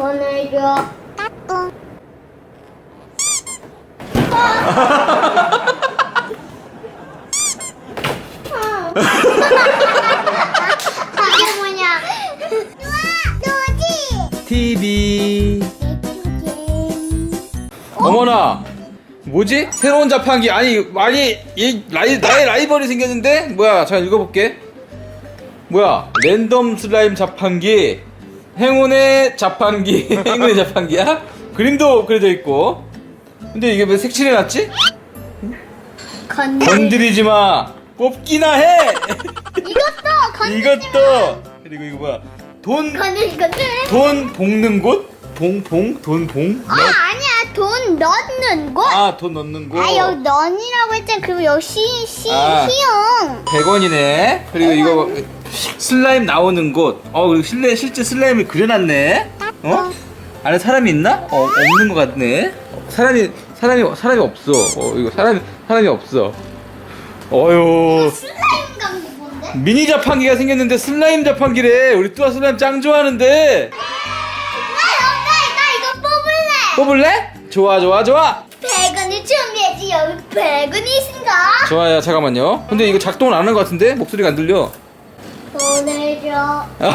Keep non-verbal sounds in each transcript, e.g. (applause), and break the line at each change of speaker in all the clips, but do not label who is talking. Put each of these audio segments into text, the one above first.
돈을 줘. 이게 뭐냐? 노지.
TV. 어머나. 뭐지? 새로운 자판기 아니 아니 이 라이 나의 라이벌이 생겼는데 뭐야? 잠깐 읽어볼게. 뭐야? 랜덤 슬라임 자판기, 행운의 자판기, (laughs) 행운의 자판기야? 그림도 그려져 있고. 근데 이게 왜 색칠해놨지?
건들.
건드리지 마. 뽑기나 해.
이것도 건들.
이것도 그리고 이거 뭐야? 돈
건들 건들.
돈 볶는 곳? 봉, 봉, 돈, 봉?
아 아니야 돈 넣는 곳.
아, 돈 넣는 곳.
아 여기 넌이라고 했잖아. 그리고 여기 시, 시,
아.
시용.
100원이네. 그리고 이거 슬라임 나오는 곳. 어, 그리고 실내, 실제 슬라임을 그려놨네. 어? 안에 사람이 있나? 어, 없는 것 같네. 어, 사람이, 사람이, 사람이 없어. 어, 이거 사람이, 사람이 없어. 어휴.
슬라임 뭔데?
미니 자판기가 생겼는데 슬라임 자판기래. 우리 뚜아 슬라임 짱 좋아하는데.
나 엄마 나 이거 뽑을래.
뽑을래? 좋아, 좋아, 좋아.
100원을 준비했지. 여기 100원이 있습니다.
좋아요, 잠깐만요. 근데 이거 작동을 안 하는 것 같은데? 목소리가 안 들려.
돈을 줘. (laughs)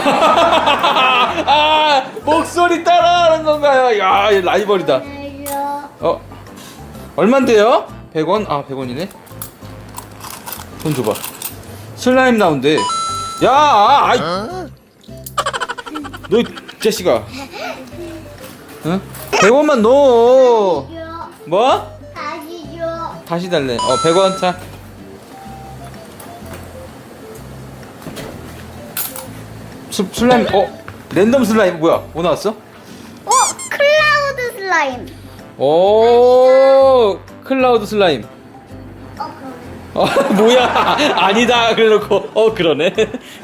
아, 목소리 따라하는 건가요? 야, 얘 라이벌이다.
돈을 줘.
어, 얼만데요? 100원? 아, 100원이네. 돈 줘봐. 슬라임 나온대. 야, 아이. 너, 이 자식아. 응? 100원만 넣어.
줘.
뭐?
다시 줘.
다시 달래. 어, 100원. 자. 스, 슬라임, 어? 랜덤 슬라임, 뭐야? 뭐 나왔어?
어 클라우드 슬라임.
오, 클라우드 슬라임.
어 그러네.
어, (laughs) 뭐야? 아니다. 그래놓고, 어, 그러네.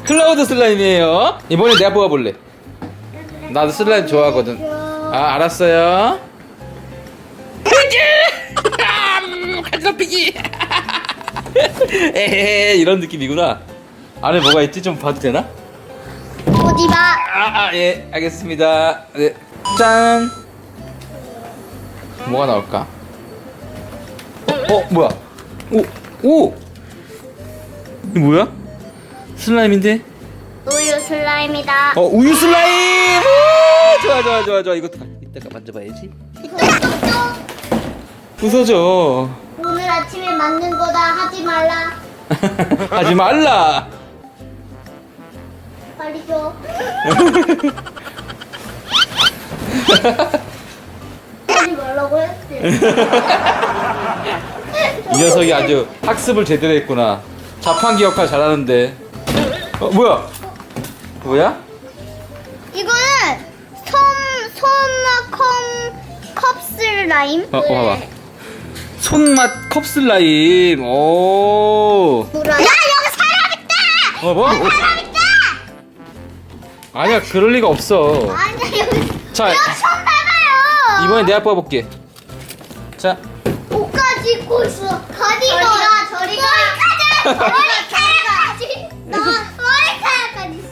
클라우드 슬라임이에요. 이번에 내가 뽑아볼래. 나도 슬라임 좋아하거든. 아, 알았어요. 음, 간섭피기. 에헤, 이런 느낌이구나. 안에 뭐가 있지? 좀 봐도 되나?
어디 봐.
아, 아, 예, 알겠습니다. 네, 짠. 뭐가 나올까? 어, 어, 뭐야? 오, 오! 이 뭐야? 슬라임인데?
우유 슬라임이다.
어, 우유 슬라임! 오, 좋아, 좋아, 좋아, 좋아. 다 이따가 만져봐야지. 부서져.
오늘 아침에 만든 거다 하지 말라. (laughs)
하지 말라.
빨리 줘. 하지 말라고 했지.
이 녀석이 아주 학습을 제대로 했구나. 자판기 역할 잘하는데. 어, 뭐야? 뭐야?
컵슬라임.
어, 어, 봐봐. 손맛 컵 슬라임. 오.
야 여기 사람 있다.
어, 뭐?
사람 있다.
아니야, 그럴 리가 없어.
아니야 여기.
자,
여기 손 봐봐요.
이번에 내가 뽑아볼게. 자,
옷까지 입고 있어. 가디건. 저리 가. 저리 가. (laughs) 머리카락까지. 너 머리카락까지 있어.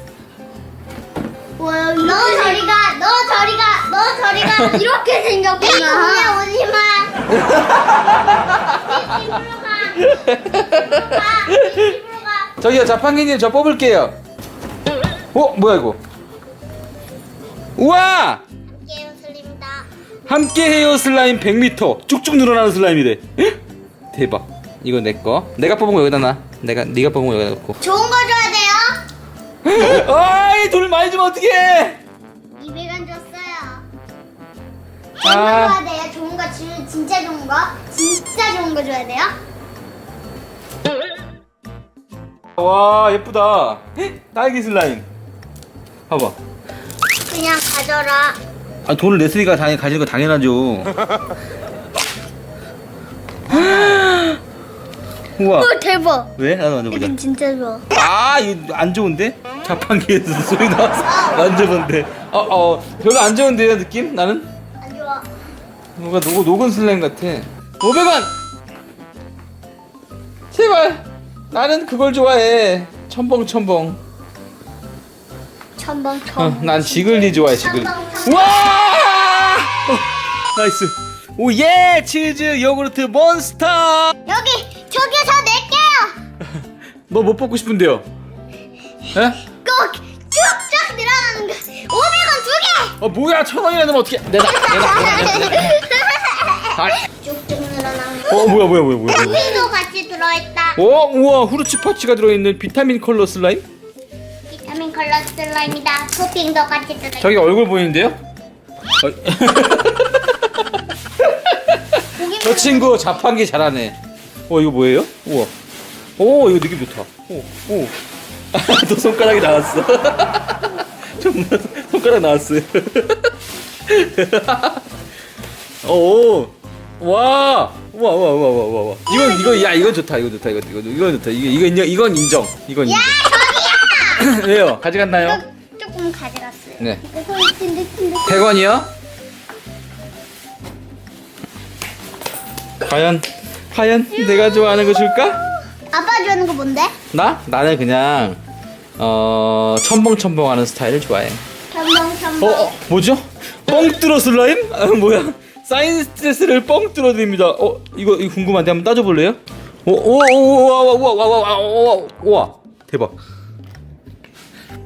와, 너 저리 가. 너 저리 가. 너 저리 가. 이렇게 생겼구나. 이 동네 오지 마. 이 집으로 가. 이 집으로 가. 이 집으로 가.
저기요, 자판기님 저 뽑을게요. 어, 뭐야 이거? 우와!
함께 웃을입니다.
함께 해요 슬라임 100m 쭉쭉 늘어나는 슬라임이래. 헉! 대박. 이거 내 거. 내가 뽑은 거 여기다 놔. 내가 네가 뽑은 거 여기다 놓고.
좋은 거 줘야 돼요.
아이 돈을 많이 주면 어떡해?
좋은 거
아.
줘야 돼요. 좋은 거, 진- 진짜 좋은 거. 진짜 좋은 거 줘야 돼요.
와 예쁘다. 헉! 딸기 슬라임. 봐봐.
그냥 가져라.
아 돈을 냈으니까 당연히 가질 거 당연하죠. 우와.
오 대박.
왜? 나도 만져보자.
이건 진짜 좋아.
아 이거 안 좋은데? 자판기에서 (laughs) 소리 나왔어. 만져본데. 어, 어 별로 안 좋은데요 느낌? 나는? 뭔가 녹, 녹은 슬라임 같아. 500원! 제발! 나는 그걸 좋아해. 첨벙 첨벙.
첨벙
어,
첨벙.
난 지글리 좋아해 지글리.
첨벙, 첨벙.
와! 나이스. 오, 예! 치즈 요구르트 몬스터!
여기 저기서 낼게요. (laughs)
너 못 뽑고 싶은데요? 에?
꼭 쭉쭉 늘어나는 거. 500원 두 개.
어, 뭐야, 천 원이나 넣으면 어떻게. 내놔, 내놔, 내놔, 내놔. 아,
쭉쭉 늘어나는 거.
어, 뭐야, 뭐야, 뭐야, 뭐야. 뭐야.
커피도 같이 들어있다.
어, 우와, 후르츠 파츠가 들어있는 비타민 컬러 슬라임?
비타민 컬러 슬라임이다. 토핑도 같이 들어있다.
저기 얼굴 보이는데요? 어, 저 친구 자판기 잘하네. 어, 이거 뭐예요? 우와. 오, 이거 느낌 좋다. 오, 오. (laughs) 아, 또 손가락이 나왔어. (laughs) 정말 손가락 나왔어요. (laughs) 오, 와, 와, 와, 와, 와, 와, 와. 이건 이거 야 이건 좋다. 이건 좋다. 이거 이거 이건 좋다. 이게 이거 인정. 이건 인정. 이건
야
인정. (laughs) 왜요? 가져갔나요?
조금 가져갔어요.
네.
이거 소리 찐득찐득.
100원이요? 과연 과연 내가 좋아하는 거 줄까?
아빠 좋아하는 거 뭔데?
나? 나는 그냥 어 첨벙첨벙 하는 스타일을 좋아해.
첨벙
어,
첨벙.
어 뭐죠? 뻥 뚫어 슬라임? 아 뭐야? 사인 스트레스를 뻥 뚫어 드립니다. 어 이거 이거 궁금한데 한번 따져 볼래요? 오 오 오 와 와 와 와 와와 우와 대박.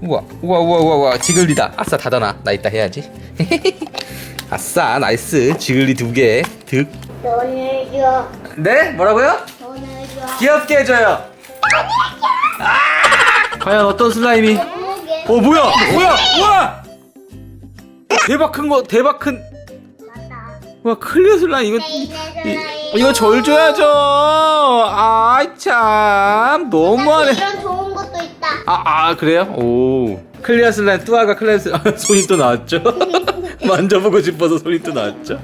우와 우와 우와 우와 우와 지글리다. 아싸 닫아놔. 나 이따 해야지. (laughs) 아싸 나이스 지글리 두 개. 득.
돈을 줘.
네? 뭐라고요?
돈을 줘.
귀엽게 해줘요. 아! 과연 어떤 슬라임이? 어 뭐야? 뭐야? 우와! 대박 큰 거, 대박 큰. 와 클리어 슬라임 이거
네,
이, 이거 절 줘야죠. 아이 참 너무하네.
이런 좋은 것도 있다.
아, 아 그래요? 오 클리어 슬라임 뚜아가 클리어 슬라임 아, 손이 또 나왔죠? (laughs) 만져보고 싶어서 손이 또 나왔죠?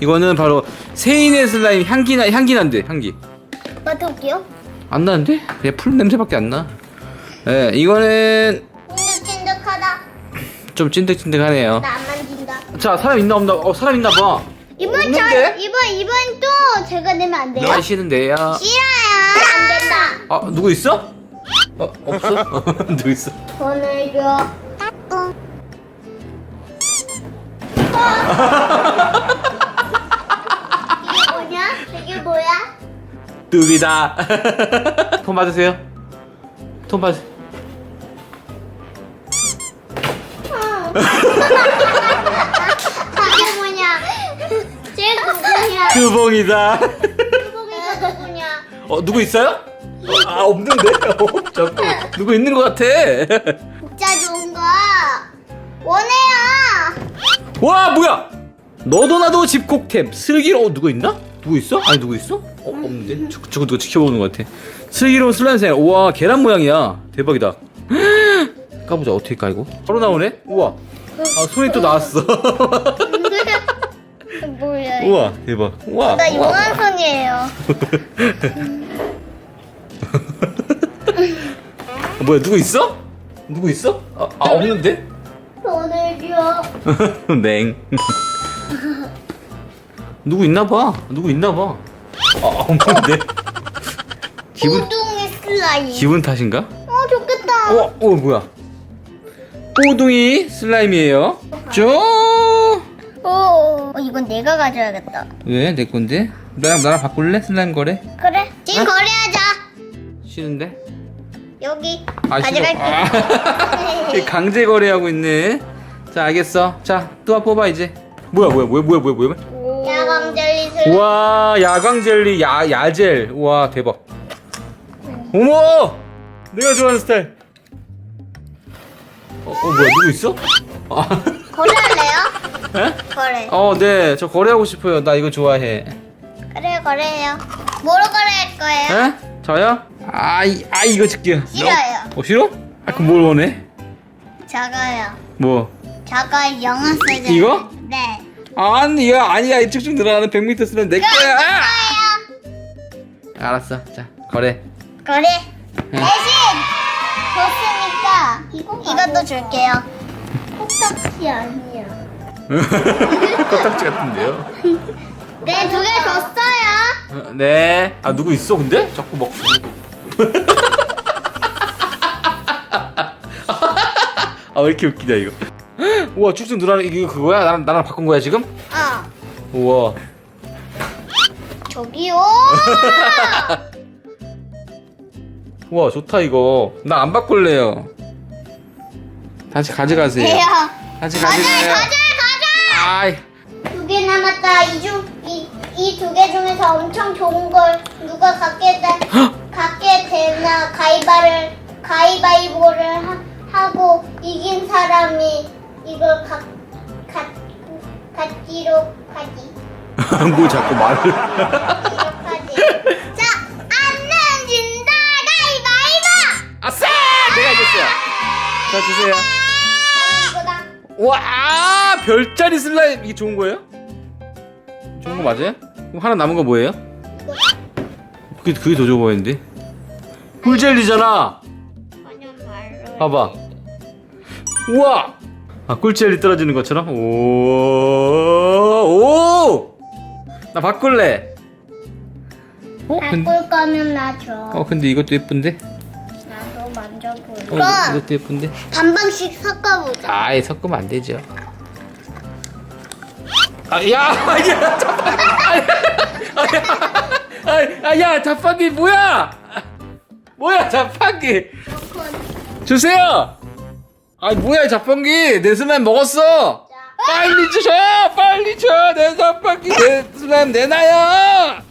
이거는 바로 세인의 슬라임 향기나 향기 난대 향기.
맡아볼게요.
안 나는데? 그냥 풀 냄새밖에 안 나. 예, 이거는
찐득찐득하다.
좀 찐득찐득하네요.
나.
자, 사람 있나 없나? 어, 사람 있나 봐.
이번 저
없는데?
이번 이번 또 제가 내면 안 돼요?
아, 싫은데요.
싫어요. 안 된다.
아, 누구 있어? 어, 없어? (laughs) (laughs) 누구 있어?
돈을 줘. 이게 뭐냐? 이게 뭐야?
뚝이다. (laughs) 돈 받으세요. 돈 받으.
이게
규봉이다.
누구가 누구냐?
어, 누구 있어요? 어, 아, 없는데? 어, 자꾸 누구 있는 것 같아.
진짜 좋은 거 원해요.
와, 뭐야? 너도 나도 집콕템 슬기로 어, 누구 있나? 누구 있어? 아니 누구 있어? 어, 없는데? 저, 저거 누가 지켜보는 것 같아. 슬기로운 슬라임새. 우와, 계란 모양이야. 대박이다. (gasps) 까보자. 어떻게 까이고? 바로 나오네? 우와. 아, 손이 또 나왔어. (laughs)
뭐야?
우와, 대박. 우와.
나
우와.
용환성이에요.
아, 뭐야, 누구 있어? 누구 있어? 아, 아 없는데?
줘.
냉. (laughs) 누구 있나 봐. 누구 있나 봐. 아, 없는데? 기분,
우동의 슬라임.
기분 탓인가?
어 좋겠다.
어, 어, 뭐야? 뽀둥이 슬라임이에요. 쪼!
어, 어 이건 내가 가져야겠다.
왜? 내 건데? 나랑, 나랑 바꿀래? 슬라임 거래?
그래. 지금
어?
거래하자.
싫은데?
여기
아, 싫어.
가져갈게.
아, (laughs) 강제 거래하고 있네. 자, 알겠어. 자, 또 뽑아, 이제. 뭐야, 뭐야, 뭐야, 뭐야, 뭐야, 뭐야?
야광 젤리 슬.
우와 야광 젤리 야 야젤 우와 대박 어머 내가 좋아하는 스타일 어, 어 뭐야 누구 있어? 아,
거래할래요?
에?
거래.
어 네 저 거래하고 싶어요 나 이거 좋아해
그래 거래해요. 뭐로 거래할 거예요?
에? 저요? 아, 이, 아 이거 줄게요
싫어요.
어 싫어? 아 그럼 뭘 원해?
작아요.
뭐?
작아요. 영어 사이즈.
이거?
네.
아니 이거 아니야 이 쭉쭉 늘어나는 100m 쓰는 내 거야
거예요.
알았어 자 거래
거래. 대신 줬으니까 이것도 줄게요. 콕딱지 아니야. (laughs)
코딱지 같은데요? (laughs)
네, 두 개 줬어요.
어, 네. 아 누구 있어 근데? 자꾸 막. (laughs) 아왜 이렇게 웃기냐 이거. (gasps) 우와 쭉쭉 늘어나는 이거 그거야? 나랑 나랑 바꾼 거야 지금?
어.
우와.
저기요.
우와 좋다 이거. 나 안 바꿀래요. 다시 가져가세요.
해요.
다시
가자,
가져가요.
가자, 가자.
아이.
두 개 남았다. 이중이이 두 개 중에서 엄청 좋은 걸 누가 갖게 돼 갖게 되나 가위바를 가위바위보를 하, 하고 이긴 사람이 이걸 갖갖 갖기로 하지. (laughs)
뭐 자꾸 말을.
기록하지. 자, 안 내준다 가위바위보.
아싸! 내가 이겼어요. 자 주세요. 와 아, 별자리 슬라임 이게 좋은 거예요? 좋은 거 맞아요? 그럼 하나 남은 거 뭐예요? 그게 그게 더 좋아 보이는데? 꿀젤리잖아.
말로.
봐봐. 우와. 아 꿀젤리 떨어지는 것처럼. 오. 오. 나 바꿀래. 어? 근데,
바꿀 거면 나 줘.
어 근데 이것도 예쁜데? 어 이것도 예쁜데?
반반씩 섞어보자.
아예 섞으면 안 되죠. 아, 야, 야, 자판기, 아, 야, 야, 자판기 뭐야? 뭐야, 자판기? 주세요. 아, 뭐야, 자판기? 내 슬라임 먹었어. 빨리 주셔, 빨리 줘, 내 자판기, 내 슬라임 내놔요.